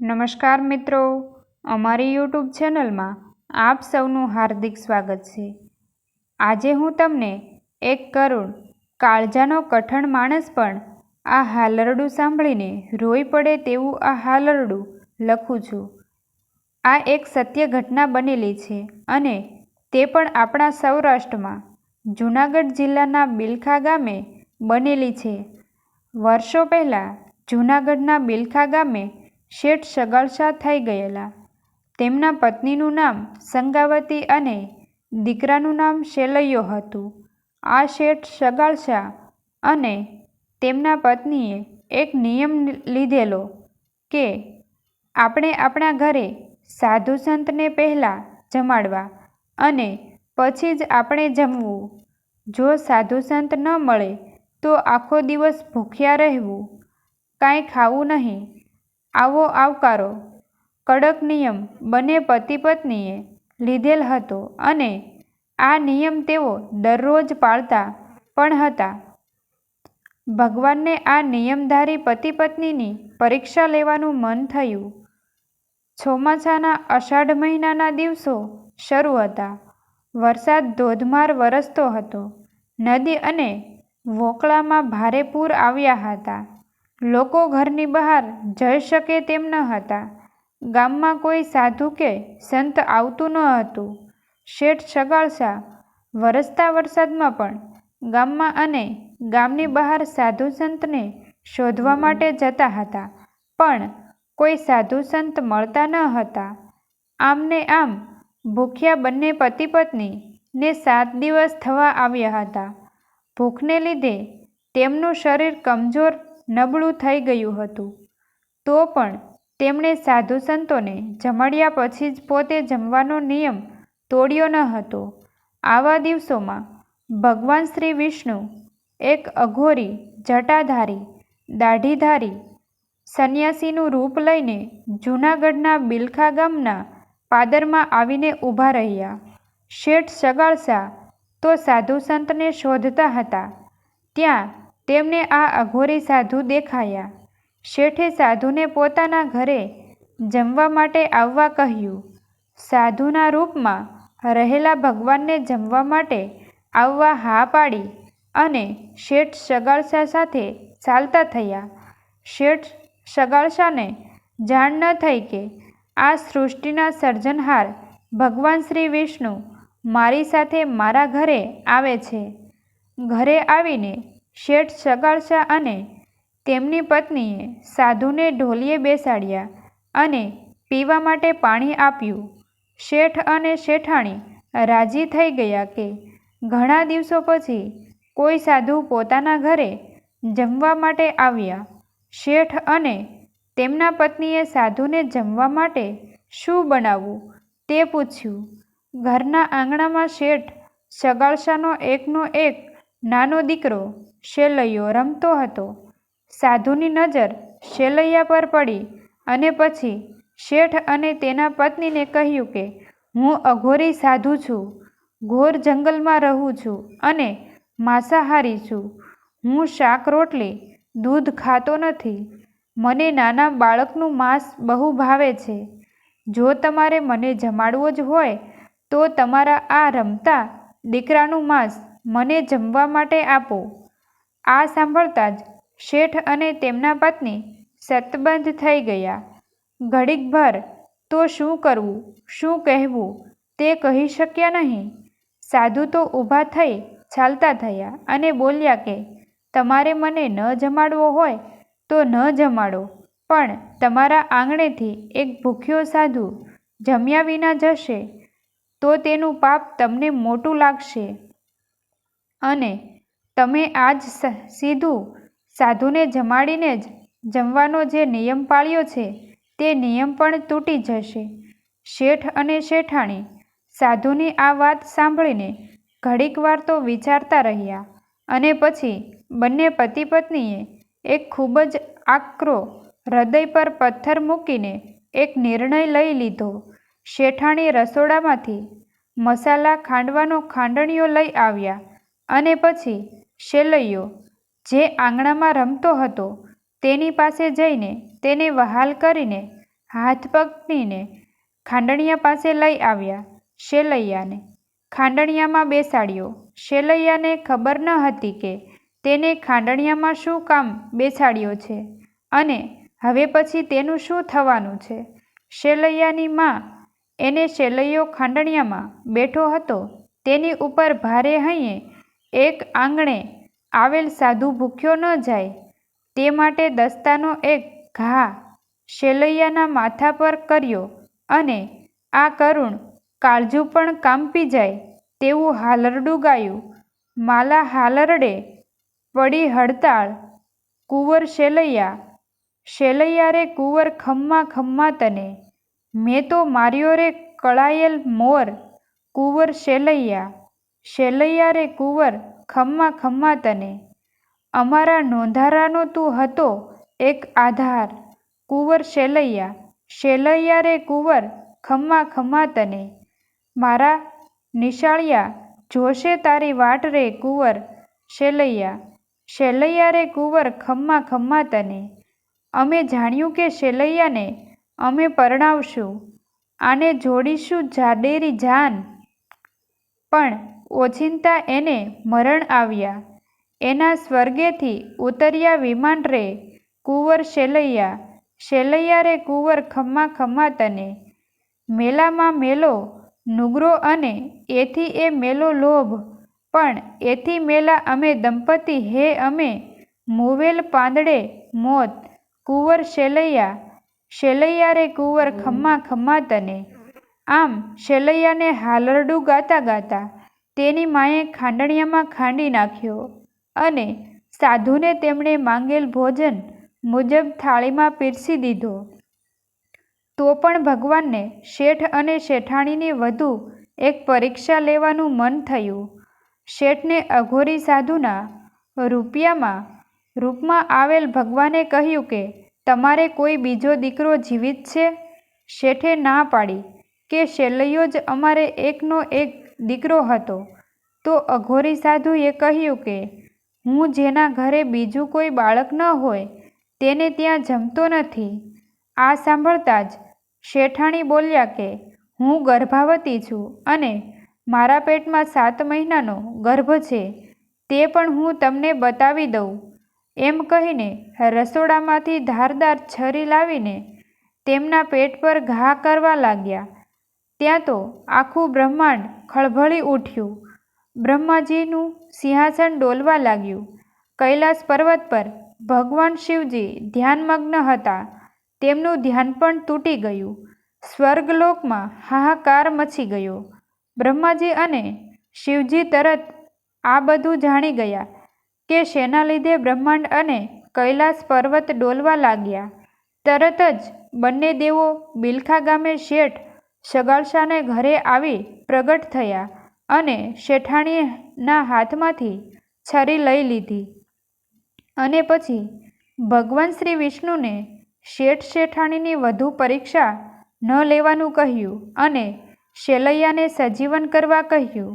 નમસ્કાર મિત્રો. અમારી યુટ્યુબ ચેનલમાં આપ સૌનું હાર્દિક સ્વાગત છે. આજે હું તમને એક કરુણ, કાળજાનો કઠણ માણસ પણ આ હાલરડું સાંભળીને રોઈ પડે તેવું આ હાલરડું લખું છું. આ એક સત્ય ઘટના બનેલી છે અને તે પણ આપણા સૌરાષ્ટ્રમાં, જૂનાગઢ જિલ્લાના બિલખા ગામે બનેલી છે. વર્ષો પહેલાં જૂનાગઢના બિલખા ગામે શેઠ સગાળશા થઈ ગયેલા. તેમના પત્નીનું નામ સંગાવતી અને દીકરાનું નામ શેલૈયો હતું. આ શેઠ સગાળશા અને તેમના પત્નીએ એક નિયમ લીધેલો કે આપણે આપણા ઘરે સાધુ સંતને પહેલાં જમાડવા અને પછી જ આપણે જમવું. જો સાધુ સંત ન મળે તો આખો દિવસ ભૂખ્યા રહેવું. કાંઈ ખાવું નહીં. આવો આવકારો. કડક નિયમ બંને પતિ પત્નીએ લીધેલ હતો અને આ નિયમ તેઓ દરરોજ પાળતા પણ હતા. ભગવાનને આ નિયમધારી પતિ પત્નીની પરીક્ષા લેવાનું મન થયું. ચોમાસાના અષાઢ મહિનાના દિવસો શરૂ હતા. વરસાદ ધોધમાર વરસતો હતો. નદી અને વોકળામાં ભારે પૂર આવ્યા હતા. લોકો ઘરની બહાર જઈ શકે તેમ ન હતા. ગામમાં કોઈ સાધુ કે સંત આવતું ન હતું. શેઠ સગાળશા વરસતા વરસાદમાં પણ ગામમાં અને ગામની બહાર સાધુ સંતને શોધવા માટે જતા હતા, પણ કોઈ સાધુ સંત મળતા ન હતા. આમને આમ ભૂખ્યા બંને પતિ પત્ની ને સાત દિવસ થવા આવ્યા હતા. ભૂખને લીધે તેમનું શરીર કમજોર નબળું થઈ ગયું હતું. તો પણ તેમણે સાધુ સંતોને જમાડ્યા પછી જ પોતે જમવાનો નિયમ તોડ્યો ન હતો. આવા દિવસોમાં ભગવાન શ્રી વિષ્ણુ એક અઘોરી, જટાધારી, દાઢીધારી, સંન્યાસીનું રૂપ લઈને જૂનાગઢના બિલખા ગામના પાદરમાં આવીને ઊભા રહ્યા. શેઠ સગાળસા તો સાધુ સંતને શોધતા હતા. ત્યાં તેમને આ અઘોરી સાધુ દેખાયા. શેઠે સાધુને પોતાના ઘરે જમવા માટે આવવા કહ્યું, સાધુના રૂપમાં રહેલા ભગવાનને જમવા માટે આવવા હા પાડી અને શેઠ સગાળશા સાથે ચાલતા થયા. શેઠ સગાળશાને જાણ ન થઈ કે આ સૃષ્ટિના સર્જનહાર ભગવાન શ્રી વિષ્ણુ મારી સાથે મારા ઘરે આવે છે. ઘરે આવીને શેઠ સગાળશા અને તેમની પત્નીએ સાધુને ઢોલીએ બેસાડ્યા અને પીવા માટે પાણી આપ્યું. શેઠ અને શેઠાણી રાજી થઈ ગયા કે ઘણા દિવસો પછી કોઈ સાધુ પોતાના ઘરે જમવા માટે આવ્યા. શેઠ અને તેમના પત્નીએ સાધુને જમવા માટે શું બનાવવું તે પૂછ્યું. ઘરના આંગણામાં શેઠ સગાળશાનો એકનો એક નાનો દીકરો શેલૈયો રમતો હતો. સાધુની નજર શેલૈયા પર પડી અને પછી શેઠ અને તેના પત્નીને કહ્યું કે, હું અઘોરી સાધુ છું, ઘોર જંગલમાં રહું છું અને માંસાહારી છું. હું શાક રોટલી, દૂધ ખાતો નથી. મને નાના બાળકનું માંસ બહુ ભાવે છે. જો તમારે મને જમાડવો જ હોય, તો તમારા આ રમતા દીકરાનું માંસ મને જમવા માટે આપો. આ સાંભળતા જ શેઠ અને તેમના પત્ની સતબંધ થઈ ગયા. ઘડીકભર, તો શું કરવું, શું કહેવું, તે કહી શક્યા નહીં. સાધુ તો ઊભા થઈ ચાલતા થયા અને બોલ્યા કે, તમારે મને ન જમાડવો હોય તો ન જમાડો, પણ તમારા આંગણેથી એક ભૂખ્યો સાધુ જમ્યા વિના જશે તો તેનું પાપ તમને મોટું લાગશે. અને તમે આજ સીધું સાધુને જમાડીને જ જમવાનો જે નિયમ પાળ્યો છે, તે નિયમ પણ તૂટી જશે. શેઠ અને શેઠાણી સાધુની આ વાત સાંભળીને ઘડીક વાર તો વિચારતા રહ્યા અને પછી બંને પતિ પત્નીએ એક ખૂબ જ આકરો હૃદય પર પથ્થર મૂકીને એક નિર્ણય લઈ લીધો. શેઠાણી રસોડામાંથી મસાલા ખાંડવાનો ખાંડણીઓ લઈ આવ્યા. અને પછી શેલૈયો, જે આંગણામાં રમતો હતો, તેની પાસે જઈને તેને વહાલ કરીને હાથ પકડીને ખાંડણિયા પાસે લઈ આવ્યા શેલૈયાને. ખાંડણિયામાં બેસાડ્યો. શેલૈયાને ખબર ન હતી કે તેને ખાંડણિયામાં શું કામ બેસાડ્યો છે અને હવે પછી તેનું શું થવાનું છે. શેલૈયાની માં એને શેલૈયો ખાંડણિયામાં બેઠો હતો તેની ઉપર ભારે હૈયે એક આંગણે આવેલ સાધુ ભૂખ્યો ન જાય, તે માટે દસ્તાનો એક ઘા શેલૈયાના માથા પર કર્યો અને આ કરુણ કાળજું પણ કાંપી જાય તેવું હાલરડું ગાયું. માલા હાલરડે પડી હડતાળ, કુંવર શેલૈયા શેલૈયા રે કુંવર ખમ્મા ખમ્મા તને, મેં તો માર્યો રે કળાયેલ મોર, કુંવર શેલૈયા શેલૈયા રે કુંવર, ખમ્મા ખમ્મા તને. અમારા નોંધારાનો તું હતો એક આધાર. કુંવર શેલૈયા શેલૈયા રે કુંવર, ખમ્મા ખમ્મા તને. મારા નિશાળિયા, જોશે તારી વાટ રે કુંવર, શેલૈયા. શેલૈયા રે કુંવર, ખમ્મા ખમ્મા તને. અમે જાણ્યું કે શેલૈયાને અમે પરણાવશું. આને જોડીશું જાડેરી જાન. પણ ઓચિંતા એને મરણ આવ્યા. એના સ્વર્ગેથી ઉતર્યા વિમાન રે, કુંવર શેલૈયા. શેલૈયા રે કુંવર ખમ્મા ખમ્મા તને. મેલામાં મેલો નુગરો અને એથી એ મેલો લોભ. પણ એથી મેલા અમે દંપતી, હે અમે મુવેલ પાંદડે મોત. કુંવર શેલૈયા. શેલૈયા રે કુંવર ખમ્મા ખમ્મા તને. આમ શેલૈયાને હાલરડું ગાતા ગાતા તેની માએ ખાંડણિયામાં ખાંડી નાખ્યો અને સાધુને તેમણે માંગેલ ભોજન મુજબ થાળીમાં પીરસી દીધો. તો પણ ભગવાનને શેઠ અને શેઠાણીની વધુ એક પરીક્ષા લેવાનું મન થયું. શેઠને અઘોરી સાધુના રૂપિયામાં રૂપમાં આવેલ ભગવાને કહ્યું કે, તમારે કોઈ બીજો દીકરો જીવિત છે શેઠે ના પાડી કે શેલૈયો જ અમારે એકનો એક દીકરો હતો, તો અઘોરી સાધુએ કહ્યું કે, હું જેના ઘરે બીજું કોઈ બાળક ન હોય, તેને ત્યાં જમતો નથી. આ સાંભળતા જ શેઠાણી બોલ્યા કે, હું ગર્ભાવતી છું અને મારા પેટમાં સાત મહિનાનો ગર્ભ છે, તે પણ હું તમને બતાવી દઉં. એમ કહીને રસોડામાંથી ધારદાર છરી લાવીને તેમના પેટ પર ઘા કરવા લાગ્યા. ત્યાં તો આખું બ્રહ્માંડ ખળભળી ઉઠ્યું. બ્રહ્માજીનું સિંહાસન ડોલવા લાગ્યું. કૈલાસ પર્વત પર ભગવાન શિવજી ધ્યાનમગ્ન હતા. તેમનું ધ્યાન પણ તૂટી ગયું. સ્વર્ગલોકમાં હાહાકાર મચી ગયો. બ્રહ્માજી અને શિવજી તરત આ બધું જાણી ગયા કે શેના લીધે બ્રહ્માંડ અને કૈલાસ પર્વત ડોલવા લાગ્યા. તરત જ બંને દેવો બિલખા ગામે શેઠ સગાળશાને ઘરે આવી પ્રગટ થયા અને શેઠાણીના હાથમાંથી છરી લઈ લીધી. અને પછી ભગવાન શ્રી વિષ્ણુને શેઠ શેઠાણીની વધુ પરીક્ષા ન લેવાનું કહ્યું અને શેલૈયાને સજીવન કરવા કહ્યું.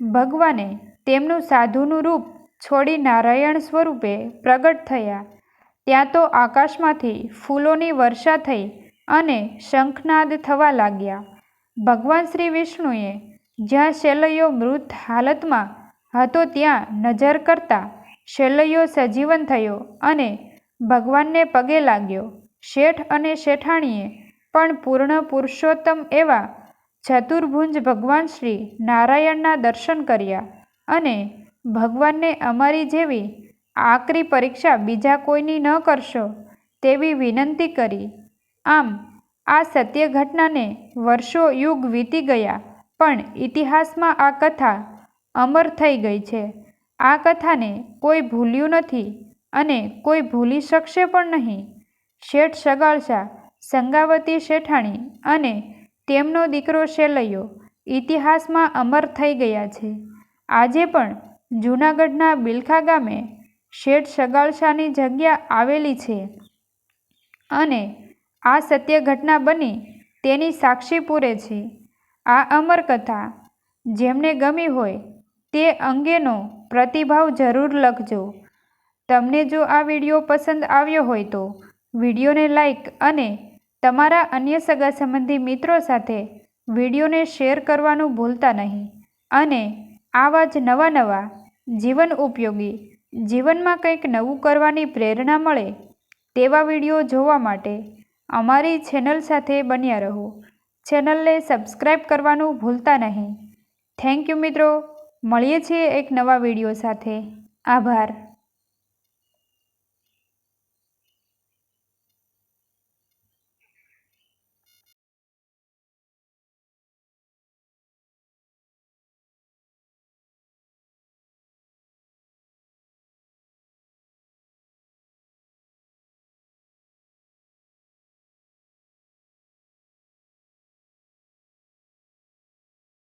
ભગવાને તેમનું સાધુનું રૂપ છોડી નારાયણ સ્વરૂપે પ્રગટ થયા. ત્યાં તો આકાશમાંથી ફૂલોની વર્ષા થઈ અને શંખનાદ થવા લાગ્યા. ભગવાન શ્રી વિષ્ણુએ જ્યાં શૈલયો મૃત હાલતમાં હતો ત્યાં નજર કરતા શૈલયો સજીવન થયો અને ભગવાનને પગે લાગ્યો. શેઠ અને શેઠાણીએ પણ પૂર્ણ પુરુષોત્તમ એવા ચતુર્ભુજ ભગવાન શ્રી નારાયણના દર્શન કર્યા અને ભગવાનને અમારી જેવી આકરી પરીક્ષા બીજા કોઈની ન કરશો તેવી વિનંતી કરી. આમ, આ સત્ય ઘટનાને વર્ષો યુગ વીતી ગયા, પણ ઇતિહાસમાં આ કથા અમર થઈ ગઈ છે. આ કથાને કોઈ ભૂલ્યું નથી અને કોઈ ભૂલી શકશે પણ નહીં. શેઠ સગાળશા, સંગાવતી શેઠાણી અને તેમનો દીકરો શેલૈયો ઇતિહાસમાં અમર થઈ ગયા છે. આજે પણ જૂનાગઢના બિલખા ગામે શેઠ સગાળશાની જગ્યા આવેલી છે અને આ સત્ય ઘટના બની તેની સાક્ષી પૂરે છે. આ અમર કથા જેમને ગમી હોય તે અંગેનો પ્રતિભાવ જરૂર લખજો. તમને જો આ વીડિયો પસંદ આવ્યો હોય તો વિડીયોને લાઈક અને તમારા અન્ય સગા સંબંધી મિત્રો સાથે વિડીયોને શેર કરવાનું ભૂલતા નહીં. અને આવા જ નવા નવા જીવન ઉપયોગી જીવનમાં કંઈક નવું કરવાની પ્રેરણા મળે તેવા વીડિયો જોવા માટે અમારી ચેનલ સાથે બન્યા રહો. ચેનલને સબસ્ક્રાઈબ કરવાનું ભૂલતા નહીં. થેન્ક યુ મિત્રો. મળીએ છીએ એક નવા વીડિયો સાથે. આભાર.